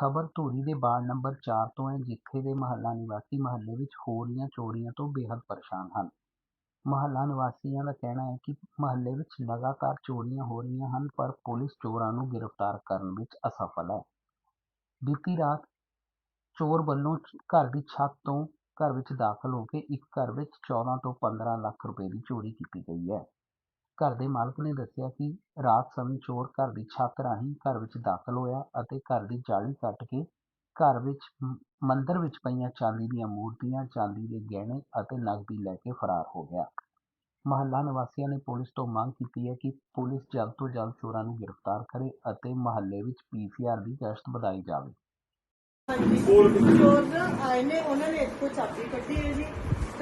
ਖਬਰ ਧੂਰੀ ਦੇ ward number 4 ਤੋਂ ਹੈ, ਜਿੱਥੇ ਦੇ ਮਹੱਲਾ ਨਿਵਾਸੀ ਮਹੱਲੇ ਵਿੱਚ ਹੋ ਰਹੀਆਂ ਚੋਰੀਆਂ ਤੋਂ ਬੇਹੱਦ ਪਰੇਸ਼ਾਨ ਹਨ। ਮਹੱਲਾ ਨਿਵਾਸੀਆਂ ਦਾ ਕਹਿਣਾ ਹੈ ਕਿ ਮਹੱਲੇ ਵਿੱਚ ਲਗਾਤਾਰ ਚੋਰੀਆਂ ਹੋ ਰਹੀਆਂ ਹਨ, ਪਰ ਪੁਲਿਸ ਚੋਰਾਂ ਨੂੰ ਗ੍ਰਿਫਤਾਰ ਕਰਨ ਵਿੱਚ ਅਸਫਲ ਹੈ। ਬੀਤੀ ਰਾਤ ਚੋਰ ਵੱਲੋਂ ਘਰ ਦੀ ਛੱਤ ਤੋਂ ਘਰ ਵਿੱਚ ਦਾਖਲ ਹੋ ਕੇ ਇੱਕ ਘਰ ਵਿੱਚ 14 ਤੋਂ 15 ਲੱਖ ਰੁਪਏ ਦੀ ਚੋਰੀ ਕੀਤੀ ਗਈ ਹੈ। ਘਰ ਦੇ ਮਾਲਕ ਨੇ ਦੱਸਿਆ ਕਿ ਰਾਤ ਸਮੇਂ ਚੋਰ ਘਰ ਦੀ ਛੱਤ ਰਾਹੀਂ ਘਰ ਵਿੱਚ ਦਾਖਲ ਹੋਇਆ ਅਤੇ ਘਰ ਦੀ ਜਾਲੀ ਕੱਟ ਕੇ ਘਰ ਵਿੱਚ ਮ- ਵਿੱਚ ਪਈਆਂ ਚਾਂਦੀ ਦੀਆਂ ਮੂਰਤੀਆਂ, ਚਾਂਦੀ ਦੇ ਗਹਿਣੇ ਅਤੇ ਨਕਦੀ ਲੈ ਕੇ ਫਰਾਰ ਹੋ ਗਿਆ। ਮਹੱਲਾ ਨਿਵਾਸੀਆਂ ਨੇ ਪੁਲਿਸ ਤੋਂ ਮੰਗ ਕੀਤੀ ਹੈ ਕਿ ਪੁਲਿਸ ਜਲਦ ਤੋਂ ਜਲਦ ਚੋਰਾਂ ਨੂੰ ਗ੍ਰਿਫਤਾਰ ਕਰੇ ਅਤੇ ਮਹੱਲੇ ਵਿੱਚ ਪੀਸੀਆਰ ਦੀ ਗਸ਼ਤ ਵਧਾਈ ਜਾਵੇ। ਚੋਰ ਆਏ ਨੇ, ਉਹਨਾਂ ਨੇ ਇੱਥੋਂ ਚਾਬੀ ਕੱਢੀ ਹੈ ਜੀ।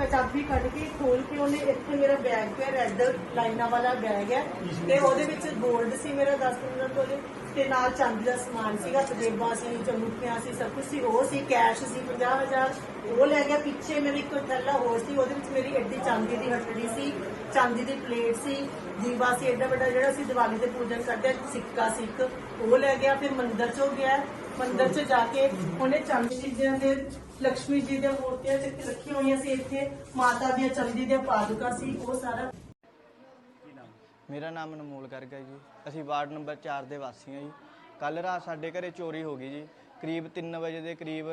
ਚਾਬੀ ਕੱਢ ਕੇ ਖੋਲ ਕੇ ਉਹਨੇ ਇੱਥੇ ਮੇਰਾ ਬੈਗ ਪਿਆ ਰੈੱਡ ਲਾਈਨਾਂ ਵਾਲਾ ਬੈਗ ਹੈ। ਤੇ ਉਹਦੇ ਵਿੱਚ 골ਡ ਸੀ ਮੇਰਾ 10-15 ਤੋਲੇ। ਤੇ ਨਾਲ ਚਾਂਦੀ ਦਾ ਸਮਾਨ ਸੀਗਾ ਤਜੇਬਾਂ ਸੀ, ਚਮੁੱਕੀਆਂ ਸੀ, ਸਭ ਕੁਝ ਸੀ, ਉਹ ਸੀ ਕੈਸ਼ ਸੀ 50000 ਉਹ ਲੈ ਗਿਆ, ਪਿੱਛੇ ਮੇਰੇ ਇੱਕ ਥੈਲਾ ਹੋਰ ਸੀ, ਉਹਦੇ ਵਿੱਚ ਮੇਰੀ ਐਡੀ ਚਾਂਦੀ ਦੀ ਹੱਟੜੀ ਸੀ, ਚਾਂਦੀ ਦੀ ਪਲੇਟ ਸੀ, ਦੀਵਾ ਸੀ, ਐਡਾ ਵੱਡਾ ਜਿਹੜਾ ਅਸੀਂ ਦੀਵਾਲੀ ਤੇ ਪੂਜਨ ਕਰਦੇ ਹਾਂ, ਸਿੱਕਾ ਸੀ ਇੱਕ ਉਹ ਲੈ ਗਿਆ, ਫਿਰ ਮੰਦਿਰ ਚੋਂ ਗਿਆ। ਮੰਦਿਰ 'ਚ ਜਾ ਕੇ ਉਹਨੇ ਚਾਂਦੀ ਚੀਜ਼ਾਂ ਦੇ ਲక్ష్ਮੀ ਜੀ ਦੀਆਂ ਮੂਰਤੀਆਂ ਚੱਕ ਰੱਖੀਆਂ ਹੋਈਆਂ ਸੀ, ਇੱਥੇ ਮਾਤਾ ਦੀਆਂ ਚਾਂਦੀ ਦੀਆਂ ਪਾਦੁਕਾ ਸੀ, ਉਹ ਸਾਰਾ ਮੇਰਾ ਨਾਮ ਅਨਮੋਲ ਗਰਗ ਹੈ ਜੀ। ਅਸੀਂ ਵਾਰਡ ਨੰਬਰ 4 ਦੇ ਵਾਸੀ ਹਾਂ ਜੀ। ਕੱਲ ਰਾਤ ਸਾਡੇ ਘਰੇ ਚੋਰੀ ਹੋ ਗਈ ਜੀ। ਕਰੀਬ 3 ਵਜੇ ਦੇ ਕਰੀਬ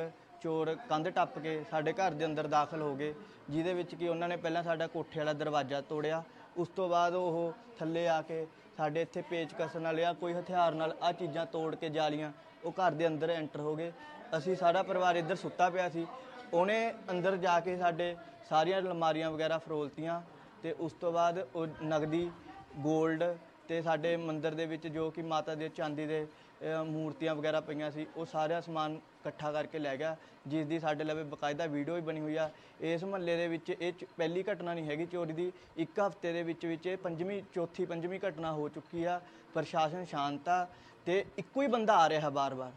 ਚੋਰ ਕੰਧ ਟੱਪ ਕੇ ਸਾਡੇ ਘਰ ਦੇ ਅੰਦਰ ਦਾਖਲ ਹੋ ਗਏ, ਜਿਹਦੇ ਵਿੱਚ ਕਿ ਉਹਨਾਂ ਨੇ ਪਹਿਲਾਂ ਸਾਡਾ ਕੋਠੇ ਵਾਲਾ ਦਰਵਾਜ਼ਾ ਤੋੜਿਆ। ਉਸ ਤੋਂ ਬਾਅਦ ਉਹ ਥੱਲੇ ਆ ਕੇ ਸਾਡੇ ਇੱਥੇ ਪੇਚਕਸ ਨਾਲ ਜਾਂ ਕੋਈ ਹਥਿਆਰ ਨਾਲ ਆ ਚੀਜ਼ਾਂ ਤੋੜ ਕੇ ਜਾਲੀਆਂ, ਉਹ ਘਰ ਦੇ ਅੰਦਰ ਐਂਟਰ ਹੋ ਗਏ। ਅਸੀਂ ਸਾਰਾ ਪਰਿਵਾਰ ਇੱਧਰ ਸੁੱਤਾ ਪਿਆ ਸੀ। ਉਹਨੇ ਅੰਦਰ ਜਾ ਕੇ ਸਾਡੇ ਸਾਰੀਆਂ ਅਲਮਾਰੀਆਂ ਵਗੈਰਾ ਫਰੋਲਤੀਆਂ ਤੇ ਉਸ ਤੋਂ ਬਾਅਦ ਉਹ ਨਗਦੀ 골ਡ ਤੇ ਸਾਡੇ ਮੰਦਿਰ ਦੇ ਵਿੱਚ ਜੋ ਕਿ ਮਾਤਾ ਦੇ ਚਾਂਦੀ ਦੇ ਅ, ਮੂਰਤੀਆਂ ਵਗੈਰਾ ਪਈਆਂ ਸੀ ਉਹ ਸਾਰਾ ਸਮਾਨ ਇਕੱਠਾ ਕਰਕੇ ਲੈ ਗਿਆ ਜਿਸ ਦੀ ਸਾਡੇ ਲਵੇ ਬਕਾਇਦਾ ਵੀਡੀਓ ਵੀ ਬਣੀ ਹੋਈ ਆ। ਇਸ ਮਹੱਲੇ ਦੇ ਵਿੱਚ ਇਹ ਚ- ਪਹਿਲੀ ਘਟਨਾ ਨਹੀਂ ਹੈਗੀ ਚੋਰੀ ਦੀ। ਇੱਕ ਹਫ਼ਤੇ ਦੇ ਵਿੱਚ ਵਿੱਚ ਇਹ ਪੰਜਵੀਂ ਚੌਥੀ ਪੰਜਵੀਂ ਘਟਨਾ ਹੋ ਚੁੱਕੀ ਆ। ਪ੍ਰਸ਼ਾਸਨ ਸ਼ਾਂਤ ਆ ਤੇ ਇੱਕੋ ਹੀ ਬੰਦਾ ਆ ਰਿਹਾ ਬਾਰ-ਬਾਰ।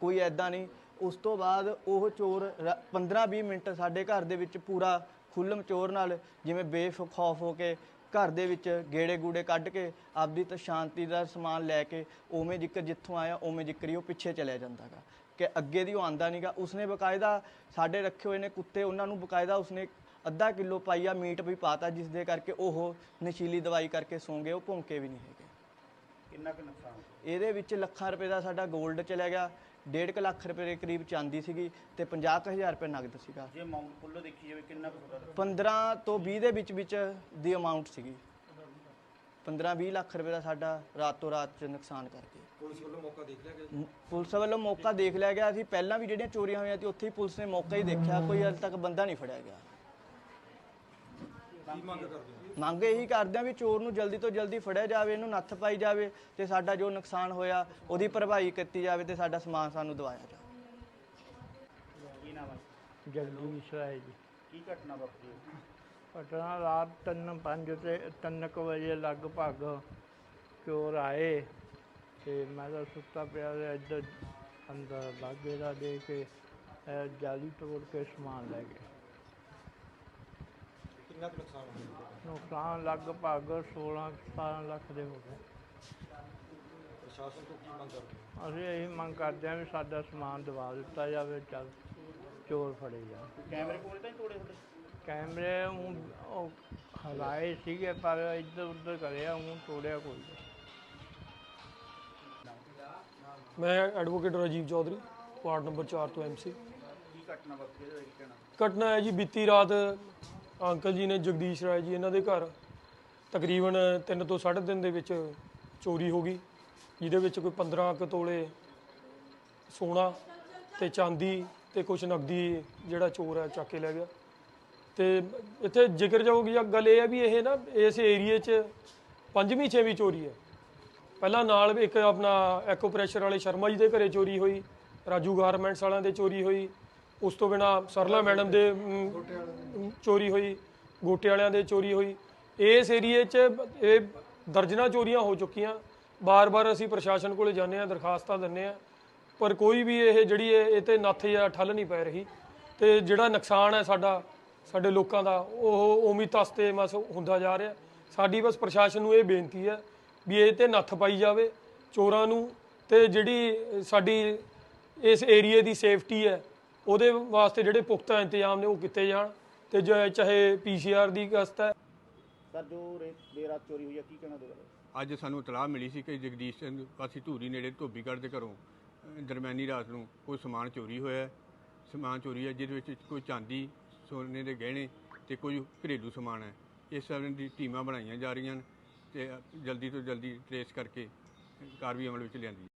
ਕੋਈ ਐਦਾਂ ਨਹੀਂ। ਉਸ ਤੋਂ ਬਾਅਦ ਉਹ ਚੋਰ 15-20 ਮਿੰਟ ਸਾਡੇ ਘਰ ਦੇ ਵਿੱਚ ਪੂਰਾ ਖੁੱਲਮ ਚੋਰ ਨਾਲ ਜਿਵੇਂ ਬੇਖੌਫ ਹੋ ਕੇ ਘਰ ਦੇ ਵਿੱਚ ਗੇੜੇ ਗੂੜੇ ਕੱਢ ਕੇ ਆਪਦੀ ਤਾਂ ਸ਼ਾਂਤੀ ਦਾ ਸਮਾਨ ਲੈ ਕੇ ਉਵੇਂ ਜਿੱਕਰ ਜਿੱਥੋਂ ਆਇਆ ਉਵੇਂ ਜਿੱਕਰ ਹੀ ਉਹ ਪਿੱਛੇ ਚਲਿਆ ਜਾਂਦਾਗਾ ਕਿ ਅੱਗੇ ਦੀ ਉਹ ਆਂਦਾ ਨਹੀਂਗਾ ਉਸਨੇ ਬਕਾਇਦਾ ਸਾਡੇ ਰੱਖੇ ਹੋਏ ਨੇ ਕੁੱਤੇ ਉਹਨਾਂ ਨੂੰ ਬਕਾਇਦਾ ਉਸਨੇ ਅੱਧਾ ਕਿਲੋ ਪਾਈਆ ਮੀਟ ਵੀ ਪਾਤਾ ਜਿਸ ਦੇ ਕਰਕੇ ਉਹ ਨਸ਼ੀਲੀ ਦਵਾਈ ਕਰਕੇ ਸੌਂ ਗਏ ਉਹ ਭੌਂਕੇ ਵੀ ਨਹੀਂ ਹੈਗੇ। ਕਿੰਨਾ ਕੁ ਨੁਕਸਾਨ? ਇਹਦੇ ਵਿੱਚ ਲੱਖਾਂ ਰੁਪਏ ਦਾ ਸਾਡਾ 골ਡ ਚਲਾ ਗਿਆ। 1.5 ਲੱਖ ਰੁਪਏ ਦੇ ਕਰੀਬ ਚਾਂਦੀ ਸੀਗੀ ਤੇ 50000 ਰੁਪਏ ਨਗਦ ਸੀਗਾ। ਜੇ ਅਮਾਉਂਟ ਕੁੱਲ ਦੇਖੀ ਜਾਵੇ ਕਿੰਨਾ ਕੁ ਹੋਗਾ 15 ਤੋਂ 20 ਦੇ ਵਿੱਚ ਵਿੱਚ ਦੀ ਅਮਾਉਂਟ ਸੀਗੀ। 15-20 ਲੱਖ ਰੁਪਏ ਦਾ ਸਾਡਾ ਰਾਤ ਤੋਂ ਰਾਤ ਚ ਨੁਕਸਾਨ ਕਰਕੇ ਪੁਲਿਸ ਵੱਲੋਂ ਮੌਕਾ ਦੇਖ ਲਿਆ ਗਿਆ? ਪੁਲਿਸ ਵੱਲੋਂ ਮੌਕਾ ਦੇਖ ਲਿਆ ਗਿਆ। ਸੀ ਪਹਿਲਾਂ ਵੀ ਜਿਹੜੀਆਂ ਚੋਰੀਆਂ ਹੋਈਆਂ ਸੀ ਉੱਥੇ ਹੀ ਪੁਲਿਸ ਨੇ ਮੌਕਾ ਹੀ ਦੇਖਿਆ। ਕੋਈ ਹਾਲੇ ਤੱਕ ਬੰਦਾ ਨਹੀਂ ਫੜਿਆ ਗਿਆ। ਮੰਗ ਇਹੀ ਕਰਦੇ ਆ ਵੀ ਚੋਰ ਨੂੰ ਜਲਦੀ ਤੋਂ ਜਲਦੀ ਫੜਿਆ ਜਾਵੇ ਇਹਨੂੰ ਨੱਥ ਪਾਈ ਜਾਵੇ ਤੇ ਸਾਡਾ ਜੋ ਨੁਕਸਾਨ ਹੋਇਆ ਉਹਦੀ ਭਰਪਾਈ ਕੀਤੀ ਜਾਵੇ ਤੇ ਸਾਡਾ ਸਮਾਨ ਸਾਨੂੰ ਦਵਾਇਆ ਜਾਵੇ। ਕੀ ਨਾਮ ਹੈ? ਜਗਦੀਸ਼ ਰਾਏ ਜੀ। ਕੀ ਘਟਨਾ ਵਾਪਰੀ ਹੈ? ਘਟਨਾ ਰਾਤ ਤਿੰਨ ਪੰਜ ਤੇ ਤਿੰਨ ਕੁ ਵਜੇ ਲਗਭਗ ਚੋਰ ਆਏ ਤੇ ਮੈਂ ਤਾਂ ਸੁੱਤਾ ਪਿਆ ਤੇ ਇੱਧਰ ਅੰਦਰ ਲਾਗੇ ਦਾ ਦੇ ਕੇ ਜਾਲੀ ਤੋੜ ਕੇ ਸਮਾਨ ਲੈ ਗਏ। ਕਿੰਨਾ ਕੁ ਨੁਕਸਾਨ ਹੋਇਆ ਨੁਕਸਾਨ ਲਗਭਗ 16 17 ਲੱਖ ਦੇ ਹੋ ਗਏ। ਪ੍ਰਸ਼ਾਸਨ ਤੋਂ ਕੀ ਮੰਗ ਕਰਦੇ ਹੋ? ਅਸੀਂ ਇਹੀ ਮੰਗ ਕਰਦੇ ਹਾਂ ਵੀ ਸਾਡਾ ਸਮਾਨ ਦਵਾ ਦਿੱਤਾ ਜਾਵੇ ਚੱਲ ਚੋਰ ਫੜੇ ਜਾਣ। ਕੈਮਰੇ ਕੋਲ ਤਾਂ ਨਹੀਂ ਤੋੜੇ ਤੁਹਾਡੇ ਕੈਮਰੇ ਊਂ ਉਹ ਹਲਾਏ ਸੀਗੇ ਪਰ ਇੱਧਰ ਉੱਧਰ ਕਰਿਆ ਉਹ ਤੋੜਿਆ ਕੋਈ ਨਹੀਂ। ਮੈਂ advocate Rajiv Chaudhary ward number 4 ਤੋਂ ਐਮਸੀ ਕੀ ਘਟਨਾ ਵਾਪਰੀ ਹੈ ਕਹਿਣਾ? ਘਟਨਾ ਹੈ ਜੀ ਬੀਤੀ ਰਾਤ ਅੰਕਲ ਜੀ ਨੇ, ਜਗਦੀਸ਼ ਰਾਏ ਜੀ ਇਹਨਾਂ ਦੇ ਘਰ ਤਕਰੀਬਨ 3 ਤੋਂ 3.5 ਦੇ ਵਿੱਚ ਚੋਰੀ ਹੋ ਗਈ, ਜਿਹਦੇ ਵਿੱਚ ਕੋਈ 15 ਕੁ ਤੋਲੇ ਸੋਨਾ ਤੇ ਚਾਂਦੀ ਤੇ ਕੁਝ ਨਕਦੀ ਜਿਹੜਾ ਚੋਰ ਹੈ ਚੱਕ ਕੇ ਲੈ ਗਿਆ। ਤੇ ਇੱਥੇ ਜ਼ਿਕਰਯੋਗ ਜਾਂ ਗੱਲ ਇਹ ਹੈ ਵੀ ਇਹ ਨਾ, ਇਸ ਏਰੀਏ 'ਚ ਪੰਜਵੀਂ, ਛੇਵੀਂ ਚੋਰੀ ਹੈ। ਪਹਿਲਾਂ ਨਾਲ ਇੱਕ ਆਪਣਾ ਐਕੋ ਪ੍ਰੈਸ਼ਰ ਵਾਲੇ ਸ਼ਰਮਾ ਜੀ ਦੇ ਘਰੇ ਚੋਰੀ ਹੋਈ, ਰਾਜੂ ਗਾਰਮੈਂਟਸ ਵਾਲਿਆਂ ਦੇ ਚੋਰੀ ਹੋਈ ਉਸ ਤੋਂ ਬਿਨਾ ਸਰਲਾ ਮੈਡਮ ਦੇ ਅਮ, ਚੋਰੀ ਹੋਈ ਗੋਟੇ ਵਾਲਿਆਂ ਦੇ ਚੋਰੀ ਹੋਈ। ਇਸ ਏਰੀਏ 'ਚ ਇਹ ਦਰਜਨਾਂ ਚੋਰੀਆਂ ਹੋ ਚੁੱਕੀਆਂ। ਬਾਰ-ਬਾਰ ਅਸੀਂ ਪ੍ਰਸ਼ਾਸਨ ਕੋਲੇ ਜਾਂਦੇ ਹਾਂ ਦਰਖਾਸਤਾਂ ਦਿੰਦੇ ਹਾਂ। ਪਰ ਕੋਈ ਵੀ ਇਹ ਜਿਹੜੀ ਇਹ ਇਹ ਤੇ ਨੱਥ ਜਾਂ ਠੱਲ ਨਹੀਂ ਪੈ ਰਹੀ। ਤੇ ਜਿਹੜਾ ਨੁਕਸਾਨ ਹੈ ਸਾਡਾ ਸਾਡੇ ਲੋਕਾਂ ਦਾ ਉਹ ਉਮੀ ਤਸਤੇ ਮਸ ਹੁੰਦਾ ਜਾ ਰਿਹਾ। ਸਾਡੀ ਬਸ ਪ੍ਰਸ਼ਾਸਨ ਨੂੰ ਇਹ ਬੇਨਤੀ ਹੈ ਵੀ ਇਹ ਤੇ ਨੱਥ ਪਾਈ ਜਾਵੇ। ਚੋਰਾਂ ਨੂੰ ਤੇ ਜਿਹੜੀ ਸਾਡੀ ਇਸ ਏਰੀਏ ਦੀ ਸੇਫਟੀ ਹੈ ਉਹਦੇ ਵਾਸਤੇ ਜਿਹੜੇ ਪੁਖਤਾ ਇੰਤਜ਼ਾਮ ਨੇ ਉਹ ਕੀਤੇ ਜਾਣ ਤੇ ਜੋ ਚਾਹੇ ਪੀਸੀਆਰ ਦੀ ਗਸਤ ਹੈ। ਸਰ ਜੋ ਦੇਰ ਰਾਤ ਚੋਰੀ ਹੋਈ ਹੈ ਕੀ ਕਹਿਣਾ ਬਾਰੇ ਅੱਜ ਸਾਨੂੰ ਇਤਲਾਹ ਮਿਲੀ ਸੀ ਕਿ ਜਗਦੀਸ਼ ਸਿੰਘ ਵਾਸੀ ਧੂਰੀ ਨੇੜੇ ਧੋਬੀਗੜ੍ਹ ਦੇ ਘਰੋਂ ਦਰਮਿਆਨੀ ਰਾਤ ਨੂੰ ਕੋਈ ਸਮਾਨ ਚੋਰੀ ਹੋਇਆ ਹੈ। ਸਮਾਨ ਚੋਰੀ ਹੈ ਜਿਹਦੇ ਵਿੱਚ ਕੋਈ ਚਾਂਦੀ ਸੋਨੇ ਦੇ ਗਹਿਣੇ ਤੇ ਕੋਈ ਘਰੇਲੂ ਸਮਾਨ ਹੈ। ਇਸ ਸੰਬੰਧੀ ਦੀ ਟੀਮਾਂ ਬਣਾਈਆਂ ਜਾ ਰਹੀਆਂ ਨੇ ਤੇ ਜਲਦੀ ਤੋਂ ਜਲਦੀ ਟਰੇਸ ਕਰਕੇ ਕਾਰਵਾਈ ਅਮਲ ਵਿੱਚ ਲਿਆਂਦੀ